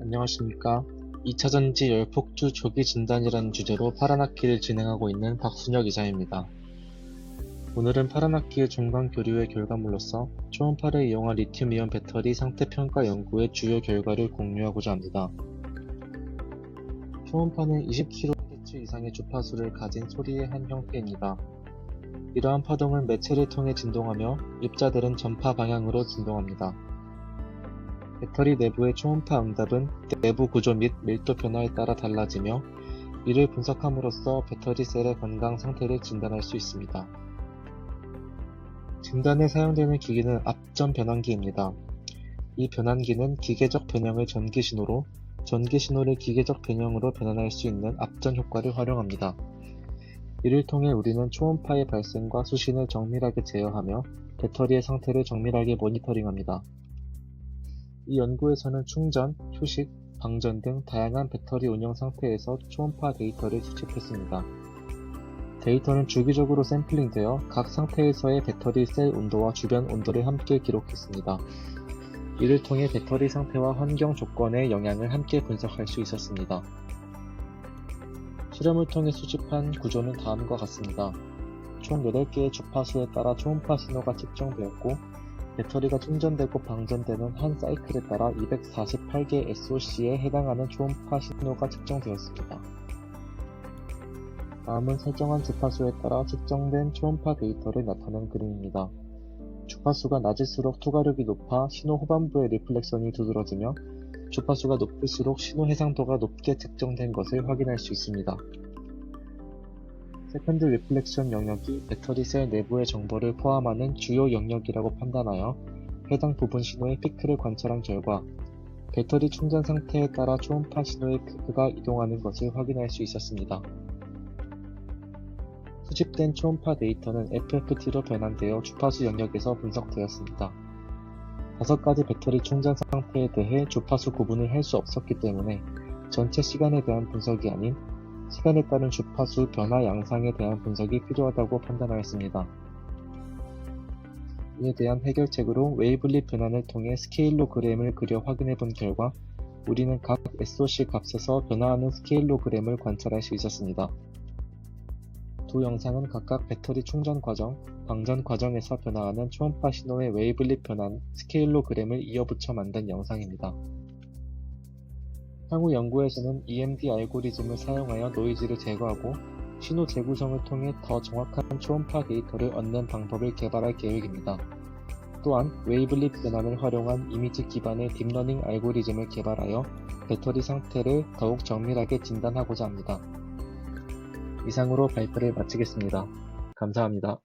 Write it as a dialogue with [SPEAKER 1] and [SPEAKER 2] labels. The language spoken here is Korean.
[SPEAKER 1] 안녕하십니까. 2차전지 열폭주 조기 진단이라는 주제로 파란학기를 진행하고 있는 박순혁 이사입니다. 오늘은 파란학기의 중간 교류의 결과물로서 초음파를 이용한 리튬이온 배터리 상태 평가 연구의 주요 결과를 공유하고자 합니다. 초음파는 20kHz 이상의 주파수를 가진 소리의 한 형태입니다. 이러한 파동은 매체를 통해 진동하며 입자들은 전파 방향으로 진동합니다. 배터리 내부의 초음파 응답은 내부 구조 및 밀도 변화에 따라 달라지며 이를 분석함으로써 배터리 셀의 건강 상태를 진단할 수 있습니다. 진단에 사용되는 기기는 앞전 변환기입니다. 이 변환기는 기계적 변형을 전기 신호로, 전기 신호를 기계적 변형으로 변환할 수 있는 앞전 효과를 활용합니다. 이를 통해 우리는 초음파의 발생과 수신을 정밀하게 제어하며 배터리의 상태를 정밀하게 모니터링합니다. 이 연구에서는 충전, 휴식, 방전 등 다양한 배터리 운영 상태에서 초음파 데이터를 수집했습니다. 데이터는 주기적으로 샘플링되어 각 상태에서의 배터리 셀 온도와 주변 온도를 함께 기록했습니다. 이를 통해 배터리 상태와 환경 조건의 영향을 함께 분석할 수 있었습니다. 실험을 통해 수집한 구조는 다음과 같습니다. 총 8개의 주파수에 따라 초음파 신호가 측정되었고 배터리가 충전되고 방전되는 한 사이클에 따라 248개 SOC에 해당하는 초음파 신호가 측정되었습니다. 다음은 설정한 주파수에 따라 측정된 초음파 데이터를 나타낸 그림입니다. 주파수가 낮을수록 투과력이 높아 신호 후반부의 리플렉션이 두드러지며 주파수가 높을수록 신호 해상도가 높게 측정된 것을 확인할 수 있습니다. 세컨드 리플렉션 영역이 배터리 셀 내부의 정보를 포함하는 주요 영역이라고 판단하여 해당 부분 신호의 피크를 관찰한 결과 배터리 충전 상태에 따라 초음파 신호의 피크가 이동하는 것을 확인할 수 있었습니다. 수집된 초음파 데이터는 FFT로 변환되어 주파수 영역에서 분석되었습니다. 다섯 가지 배터리 충전 상태에 대해 주파수 구분을 할 수 없었기 때문에 전체 시간에 대한 분석이 아닌 시간에 따른 주파수 변화 양상에 대한 분석이 필요하다고 판단하였습니다. 이에 대한 해결책으로 웨이블리 변환을 통해 스케일로그램을 그려 확인해 본 결과 우리는 각 SOC 값에서 변화하는 스케일로그램을 관찰할 수 있었습니다. 두 영상은 각각 배터리 충전 과정, 방전 과정에서 변화하는 초음파 신호의 웨이블리 변환 스케일로그램을 이어붙여 만든 영상입니다. 향후 연구에서는 EMD 알고리즘을 사용하여 노이즈를 제거하고 신호 재구성을 통해 더 정확한 초음파 데이터를 얻는 방법을 개발할 계획입니다. 또한 웨이블리 변환을 활용한 이미지 기반의 딥러닝 알고리즘을 개발하여 배터리 상태를 더욱 정밀하게 진단하고자 합니다. 이상으로 발표를 마치겠습니다. 감사합니다.